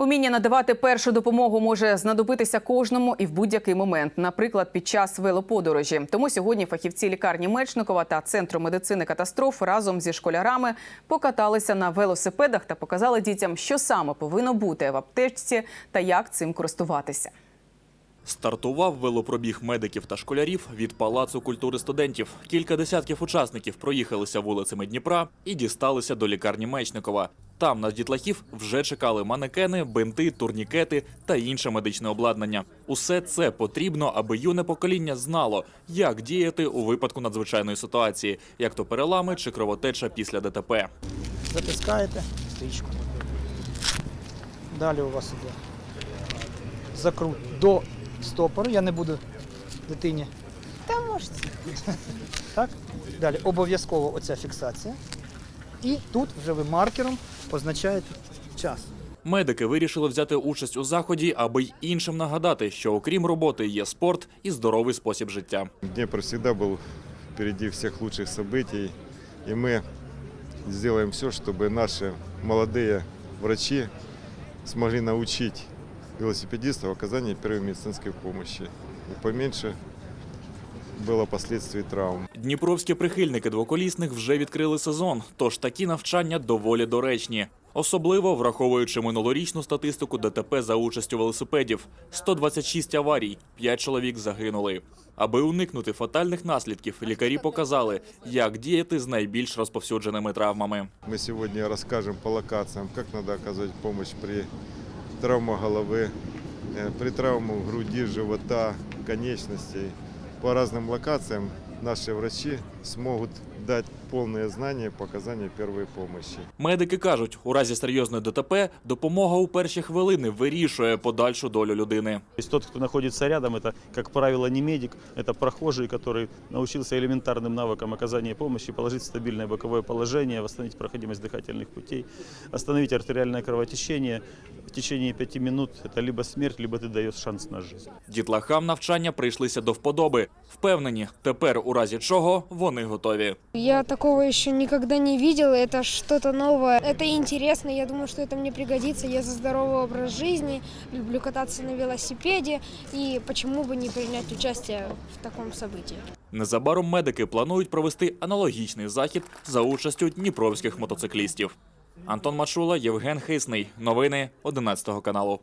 Уміння надавати першу допомогу може знадобитися кожному і в будь-який момент, наприклад, під час велоподорожі. Тому сьогодні фахівці лікарні Мечникова та центру медицини катастроф разом зі школярами покаталися на велосипедах та показали дітям, що саме повинно бути в аптечці та як цим користуватися. Стартував велопробіг медиків та школярів від Палацу культури студентів. Кілька десятків учасників проїхалися вулицями Дніпра і дісталися до лікарні Мечникова. Там на дітлахів вже чекали манекени, бинти, турнікети та інше медичне обладнання. Усе це потрібно, аби юне покоління знало, як діяти у випадку надзвичайної ситуації, як то перелами чи кровотеча після ДТП. Затискаєте стрічку. Далі у вас іде закрут до стопору. Я не буду дитині. Та можете. Так? Далі обов'язково оця фіксація. І тут вже ви маркером позначаєте час. Медики вирішили взяти участь у заході, аби й іншим нагадати, що окрім роботи є спорт і здоровий спосіб життя. Днепр всегда был впереди всех лучших событий, и мы сделаем все, чтобы наши молодые врачи смогли научить велосипедистов оказанию первой медицинской помощи и поменьше было последствий травм. Дніпровські прихильники двоколісних вже відкрили сезон, тож такі навчання доволі доречні. Особливо враховуючи минулорічну статистику ДТП за участю велосипедів 126 аварій, 5 чоловік загинули. Аби уникнути фатальних наслідків, лікарі показали, як діяти з найбільш розповсюдженими травмами. Мы сегодня расскажем по локациям, как надо оказывать помощь при травмах головы, э, при травмах груди, живота, конечностей. По разным локациям наши врачи смогут дать полные знания по оказанию первой помощи. Медики кажуть, у разі серйозної ДТП допомога у перші хвилини вирішує подальшу долю людини. То есть тот, кто находится рядом, это, как правило, не медик, это прохожий, который научился элементарным навыкам оказания помощи, положить в стабильное боковое положение, восстановить проходимость дыхательных путей, остановить артериальное кровотечение. В течение пяти минут это либо смерть, либо ты даешь шанс на жизнь. Дітлахам навчання прийшлися до вподоби. Впевнені, тепер у разі чого вони готові. Я такого еще никогда не видела. Это что-то новое. Это интересно. Я думаю, что это мне пригодится. Я за здоровый образ жизни, люблю кататься на велосипеде. И почему бы не принять участие в таком событии? Незабаром медики планують провести аналогічний захід за участю дніпровських мотоциклістів. Антон Мачула, Євген Хисний. Новини 11 каналу.